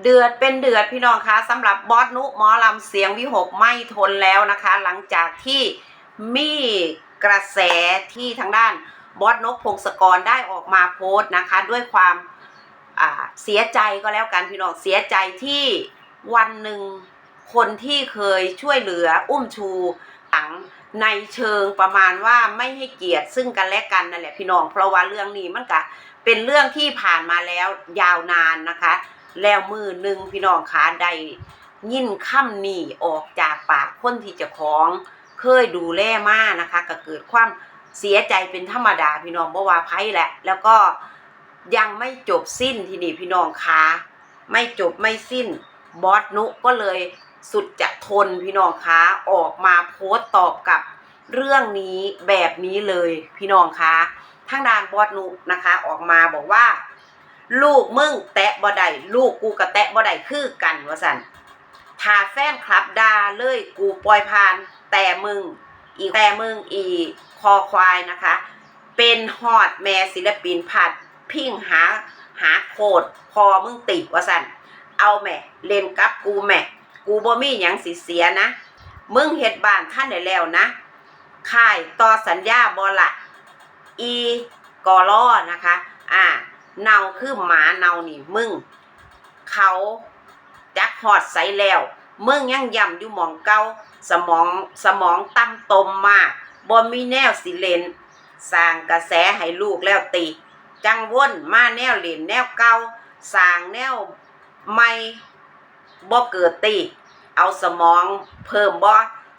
เดือดเป็นเดือดพี่น้องคะสำหรับบอสนุหมอลำเสียงวิหกไม่ทนแล้วนะคะ หลังจากที่มีกระแสที่ทางด้านบอสนกพงศกรได้ออกมาโพสต์นะคะ ด้วยความเสียใจก็แล้วกันพี่น้องเสียใจที่วันหนึ่งคนที่เคยช่วยเหลืออุ้มชูหังในเชิงประมาณว่าไม่ให้เกียรติซึ่งกันและกันนั่นแหละพี่น้องเพราะว่าเรื่องนี้มันก็เป็นเรื่องที่ผ่านมาแล้วยาวนานนะคะ แล้วมือหนึ่งพี่น้องขาใดยินค่ำนี่ออกจากปากคนที่จะของเคยดูแลมานะคะ ก็เกิดความเสียใจเป็นธรรมดาพี่น้องบ่ว่าไพ่แหละ แล้วก็ยังไม่จบสิ้นที่นี่พี่น้องคะไม่จบไม่สิ้นบอสนุก็เลยสุดจะทนพี่น้องคะออกมาโพสต์ตอบกับเรื่องนี้แบบนี้เลยพี่น้องคะทางด้านบอสนุนะคะ ออกมาบอกว่า ลูกมึงแตะบ่ได้ลูกกูก็แตะบ่ได้คือกันว่าสันถ้าแฟนคลับด่าเลยกูปล่อยผ่าน แต่มึงอีแต่มึงอีคอควายนะคะ เป็นฮอดแม่ศิลปินผัดพิงหาหาโคดพอมึงติว่าสันเอาแม่เล่นกับกูแม่กูบ่มีหยังสิเสียนะ มึงเฮ็ดบ้านท่านได้แล้วนะค่ายต่อสัญญาบ่ละอีกอลอนะคะ อ่า เนาคือหมาเนานี่มึง เขาจักหอดใสแล้ว มึงยังย่ำอยู่หมองเก่าสมองสมองตั้มตมมากบ่มีแนวสิเลนสร้างกระแสให้ลูกแล้วตี จังวนมาแนวเลนแนวเก่าสร้างแนวใหม่บ่เกิดตี เอาสมองเพิ่มบ่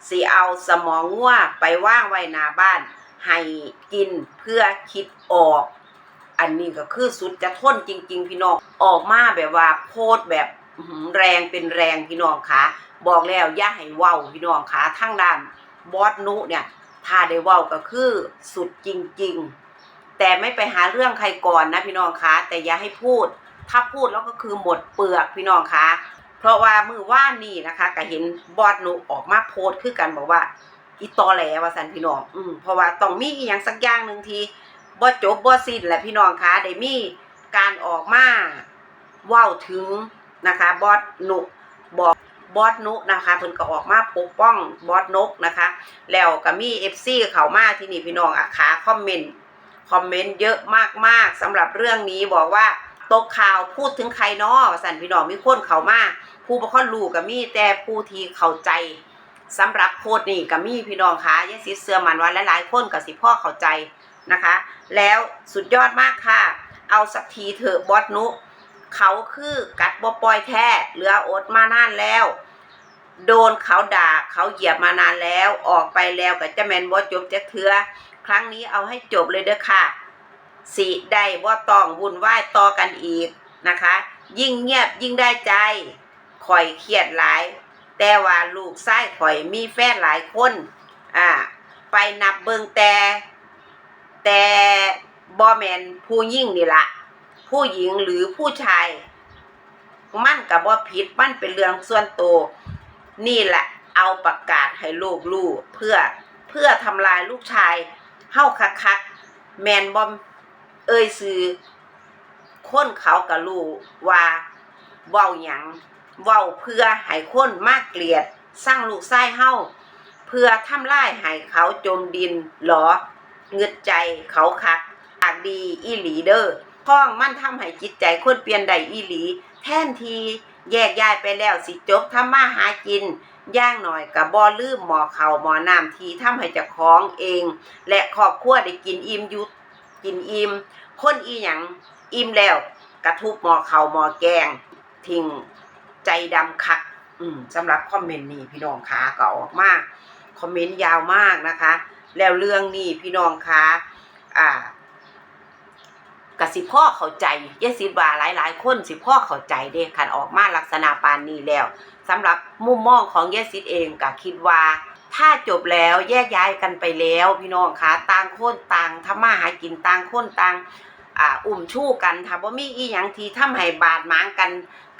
สิเอาสมองงัวไปว่างไว้หน้าบ้าน ให้กินเพื่อคิดออก อันนี้ก็คือสุดจะทนจริง ๆ พี่น้องออกมาแบบว่าโพดแบบแรงเป็นแรงพี่น้องคะบอกแล้วอย่าให้เว้าพี่น้องคะทั้งด้านบอสนุเนี่ยถ้าได้เว้าก็คือสุดจริง ๆ แต่ไม่ไปหาเรื่องใครก่อนนะพี่น้องคะแต่อย่าให้พูด ถ้าพูดแล้วก็คือหมดเปลือกพี่น้องคะเพราะว่ามือว่านี่นะคะก็เห็นบอสนุออกมาโพสคือกันบอกว่าอีตอแหลว่าสันพี่น้องอืมเพราะว่าต้องมีอีหยังสักอย่างหนึ่งที บ่จบบ่สิ้นแหละพี่น้องคะได้มีการออกมาเว้าถึงนะคะบอสนุบอกบอสนุนะคะเพิ่นก็ออกมาปกป้องบอสนกนะคะ แล้วก็มี FC เข้ามาที่นี่พี่น้องอะขาคอมเมนต์คอมเมนต์เยอะมากๆสำหรับเรื่องนี้บอกว่าตกข่าวพูดถึงใครเนาะสันพี่น้องมีคนเข้ามาผู้บ่ค่อยรู้ก็มีแต่ผู้ที่เข้าใจสำหรับโพสต์นี่ก็มีพี่น้องคะยายสิเสื้อมันว่าหลายๆคนก็สิพ่อเข้าใจ นะคะ แล้วสุดยอดมากค่ะ เอาสักทีเถอะบอสนุ เขาคือกัดบ่ปล่อยแท้เหลืออดมานานแล้ว โดนเขาด่าเขาเหยียบมานานแล้ว ออกไปแล้วก็จะแมนบ่จบจะเถือ ครั้งนี้เอาให้จบเลยเด้อค่ะ สิได้บ่ต้องวุ่นวายต่อกันอีกนะคะ ยิ่งเงียบยิ่งได้ใจข่อยเครียดหลาย แต่ว่าลูกไส้ข่อยมีแฟนหลายคน อ่า ไปนับเบิงแต่ แต่บ่แมนผู้ยิ่งนี่ละผู้หญิงหรือผู้ชาย มันกับบ่ผิดมันเป็นเรื่องส่วนตัวนี่แหละเอาประกาศให้ลูกรู้เพื่อเพื่อทำลายลูกชายเฮาคักๆแมนบอมเอ่ยซื้อคนเขาก็รู้ว่าเว้าหยังเว้าเพื่อให้คนมากเกลียด สร้างลูกชายเฮาเพื่อทำลายให้เขาจมดินหรอ เงึดใจเขาคักปากดีอีหลีเด้อพ้องมันทำให้จิตใจคนเปลี่ยนได้อีหลี แทนทีแยกย้ายไปแล้วสิจบทำมาหากินย่างหน่อยกับบ่ลืมหมอเขาหมอน้ำทีทำให้เจ้าของเอง และครอบครัวได้กินอิ่มยุกินอิ่มคนอีหยังอิ่มแล้วกระทุบหมอเขาหมอแกง ทิ้งใจดำคักอืมสำหรับคอมเมนต์นี้พี่น้องคะก็ออกมากคอมเมนต์ยาวมากนะคะ แล้วเรื่องนี้พี่น้องคะอ่ากสิพ่อเข้าใจยายสิว่าหลาย ๆ คนสิพ่อเข้าใจเด้คันออกมาลักษณะปานนี้แล้วสำหรับมุมมองของยายสิเองก็คิดว่า ถ้าจบแล้วแยกย้ายกันไปแล้ว พี่น้องคะต่างคนต่างทำมาหากินต่างคนต่างอ่าอุ่มชู้กันถ้าบ่มีอีหยังที่ทำให้บาดหมางกัน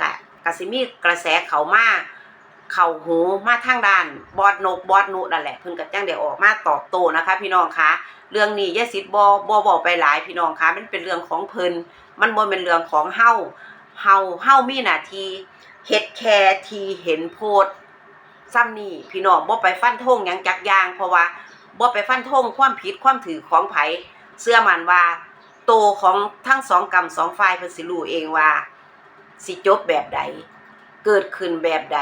กะกสิมีกระแสเขามา เข้าหูมาทางด้านบอดนกบอดนุนั่นแหละเพิ่นก็จังได้ออกมาตอบโต้นะคะ พี่น้องคะเรื่องนี้ยายสิทธิ์บ่บ่บอกไปหลายพี่น้องคะมันเป็นเรื่องของเพิ่นมันบ่เป็นเรื่องของเฮาเฮาเฮามีหน้าที่เฮ็ดแค่ที่เห็นโพดซ้ำนี่พี่น้องบ่ไปฟันธงหยังจักอย่าง เพราะว่าบ่ไปฟันธงความผิดความถือของไผเชื่อมันว่า โตของทั้งสองกรรมสองฝ่ายเพิ่นสิรู้เองว่า สิจบแบบใด เกิดขึ้นแบบใด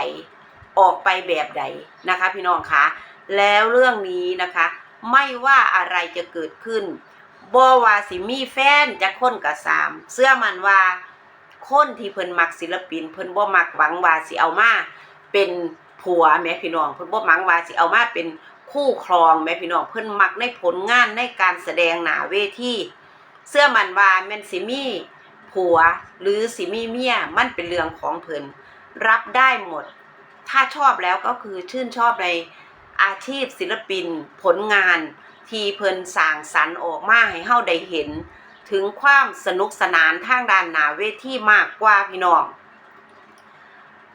ออกไปแบบใดนะคะ พี่น้องคะแล้วเรื่องนี้นะคะ ไม่ว่าอะไรจะเกิดขึ้นบ่ว่าสิมีแฟนจะค้นกับสามเสื้อมันว่าคนที่เพิ่นมักศิลปิน เพิ่นบ่มักหวังว่าสิเอามาเป็นผัวแม่พี่น้อง เพิ่นบ่หวังว่าสิเอามาเป็นคู่ครองแม่พี่น้องเพิ่นมักในผลงานในการแสดงหนาเวทีเสื้อมันว่าแม่นสิมีผัวหรือสิมีเมียมันเป็นเรื่องของเพิ่นรับได้หมด ถ้าชอบแล้วก็คือชื่นชอบในอาชีพศิลปินผลงาน ที่เพิ่นสร้างสรรค์ออกมาให้เฮาได้เห็น ถึงความสนุกสนานทางด้านหนาเวทีมากกว่าพี่น้อง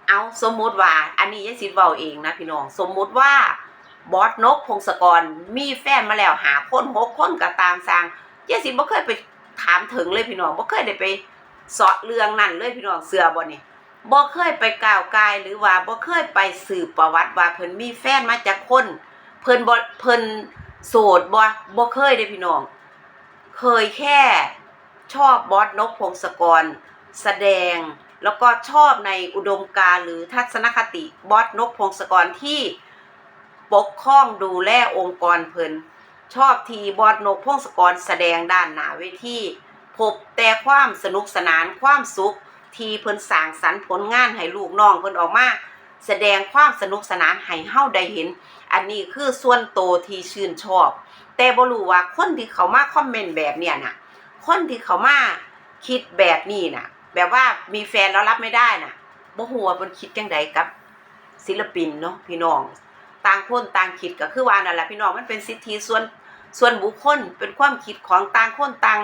เอาสมมุติว่า อันนี้ยายสิเว้าเองนะพี่น้อง สมมุติว่าบอสนกพงศกรมีแฟนมาแล้วหาคนหกคนก็ตามสร้างยายสิบ่เคยไปถามถึงเลยพี่น้องบ่เคยได้ไปสาะเรื่องนั่นเลยพี่น้องเสือบ่นี่ บ่เคยไปกล่าวกายหรือว่าบ่เคยไปสืบประวัติว่าเพิ่นมีแฟนมาจากคน เพิ่นบ่เพิ่นโสดบ่บ่เคยเด้พี่น้อง เคยแค่ชอบบอสนกพงศกร แสดงแล้วก็ชอบในอุดมการหรือทัศนคติบอสนกพงศกรที่ปกครองดูแลองค์กรเพิ่นชอบทีบอสนกพงศกรแสดงด้านหน้าเวทีพบแต่ความสนุกสนานความสุข ที่เพิ่นสร้างสรรค์ผลงานให้ลูกน้องเพิ่นออกมาแสดงความสนุกสนานให้เฮาได้เห็น อันนี้คือส่วนโตที่ชื่นชอบ แต่บ่รู้ว่าคนที่เขามาคอมเมนต์แบบเนี้ยน่ะ คนที่เขามาคิดแบบนี้น่ะ แบบว่ามีแฟนแล้วรับไม่ได้น่ะบ่ฮู้ว่าเพิ่นคิดจังใดกับศิลปินเนาะพี่น้อง ต่างคนต่างคิดก็คือว่านั่นแหละพี่น้องมันเป็นสิทธิส่วนส่วนบุคคลเป็นความคิดของต่างคนต่าง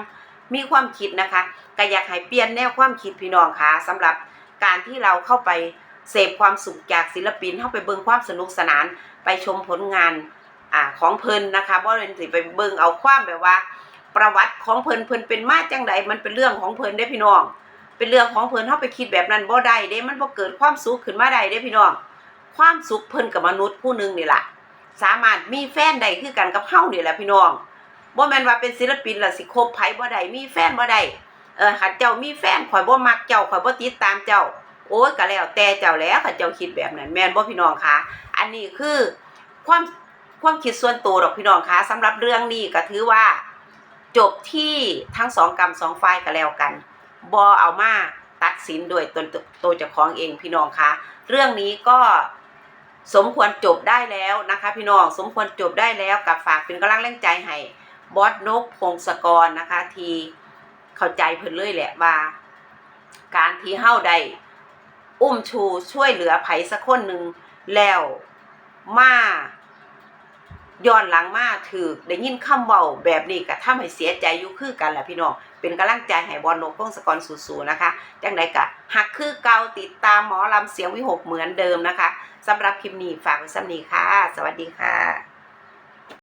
มีความคิดนะคะก็อยากให้เปลี่ยนแนวความคิดพี่น้องค่ะสำหรับการที่เราเข้าไปเสพความสุขจากศิลปินเข้าไปเบิ่งความสนุกสนานไปชมผลงานอ่าของเพิ่นนะคะบ่เป็นสิไปเบิ่งเอาความแบบว่า ประวัติของเพิ่นเพิ่นเป็นมาจังใดมันเป็นเรื่องของเพิ่นได้พี่น้อง เป็นเรื่องของเพิ่นเฮาไปคิดแบบนั้นบ่ได้เด้มันบ่เกิดความสุขขึ้นมาได้เด้พี่น้อง ความสุขเพิ่นกับมนุษย์ผู้หนึ่งนี่แหละสามารถมีแฟนได้คือกันกับเฮานี่แหละพี่น้อง บ่แม่นว่าเป็นศิลปินล่ะสิคบไผบ่ได้มีแฟนบ่ได้เออคันเจ้ามีแฟนข่อยบ่มักเจ้าข่อยบ่ติดตามเจ้า โอ้ยก็แล้วแต่เจ้าแล้วคันเจ้าคิดแบบนั้นแม่นบ่พี่น้องคะอันนี้คือความความคิดส่วนตัวดอกพี่น้องคะสำหรับเรื่องนี้ก็ถือว่า จบที่ทั้งสองกรรมสองฝ่ายก็แล้วกันบอเอามาตัดสินโดยตนตัวเจ้าของเองพี่น้องคะเรื่องนี้ก็สมควรจบได้แล้วนะคะ พี่น้องสมควรจบได้แล้วกับฝากเป็นกำลังแรงใจให้ บอสนกพงศกรนะคะ ทีเข้าใจเพิ่นเลยแหละว่า การที่เฮาได้อุ้มชูช่วยเหลือไผสักคนหนึ่งแล้วมาย้อนหลังมาถือได้ยินคำเว้าแบบนี้ก็ทำให้เสียใจอยู่คือกันแหละพี่น้องเป็นกำลังใจให้บอลนกพงศกรสู้ๆนะคะจังใดก็หักคือเก่าติดตามหมอลำเสียงวิหกเหมือนเดิมนะคะสำหรับคลิปนี้ฝากไว้สำนีค่ะ สวัสดีค่ะ